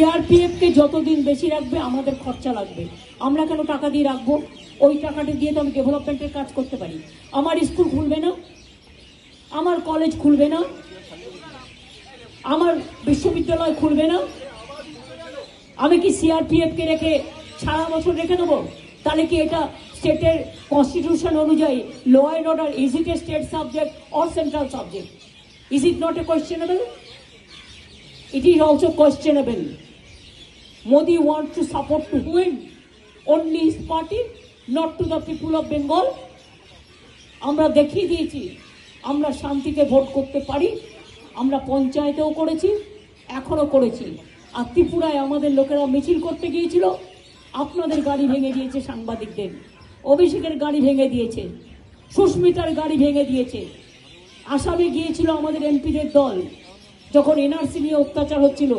সিআরপিএফকে যতদিন বেশি রাখবে, আমাদের খরচা লাগবে। আমরা কেন টাকা দিয়ে রাখব? ওই টাকাটা দিয়ে তো আমি ডেভেলপমেন্টের কাজ করতে পারি। আমার স্কুল খুলবে না, আমার কলেজ খুলবে না, আমার বিশ্ববিদ্যালয় খুলবে না। আমি কি সিআরপিএফকে রেখে সারা বছর রেখে দেবো? তাহলে কি এটা স্টেটের কনস্টিটিউশন অনুযায়ী law and order is it a state subject or central subject is it not a questionable it is also questionable. Modi wants to support to whom? Only his party, not to the people of Bengal. আমরা দেখিয়ে দিয়েছি আমরা শান্তিতে vote করতে পারি আমরা পঞ্চায়েতেও করেছি এখনও করেছি আর ত্রিপুরায় আমাদের লোকেরা মিছিল করতে গিয়েছিল আপনাদের গাড়ি ভেঙে দিয়েছে সাংবাদিকদের অভিষেকের গাড়ি ভেঙে দিয়েছে সুস্মিতার গাড়ি ভেঙে দিয়েছে আসামে গিয়েছিল আমাদের এমপিদের দল যখন এনআরসি নিয়ে অত্যাচার হচ্ছিল